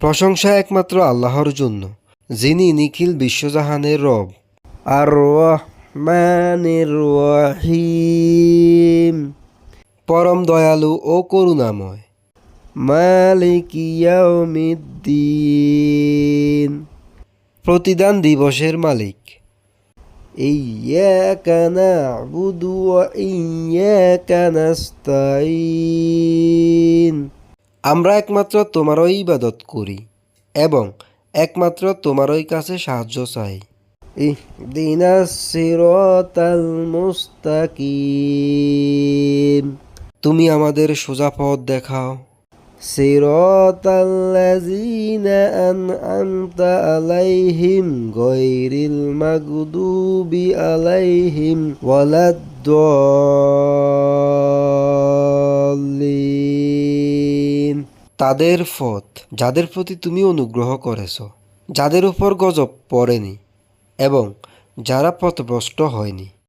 প্রশংসা একমাত্র আল্লাহর জন্য যিনি নিখিল বিশ্বজাহানের রব আর রহমানির রহিম পরম দয়ালু ও করুণাময় মালিক ইয়াউমিদ্দিন প্রতিদান দিবসের মালিক إياك نعبد وإياك نستعين আমরা একমাত্র তোমারই ইবাদত করি এবং একমাত্র তোমারই কাছে সাহায্য চাই। তুমি আমাদের সোজা পথ দেখাও। সিরাতাল্লাযীনা আলাইহিম আলাইহিম ওয়ালাদ-দাল্লিন। তাদের পথ যাদের প্রতি তুমি অনুগ্রহ করেছ, যাদের উপর গজব পড়েনি, এবং যারা পথভ্রষ্ট হয়নি।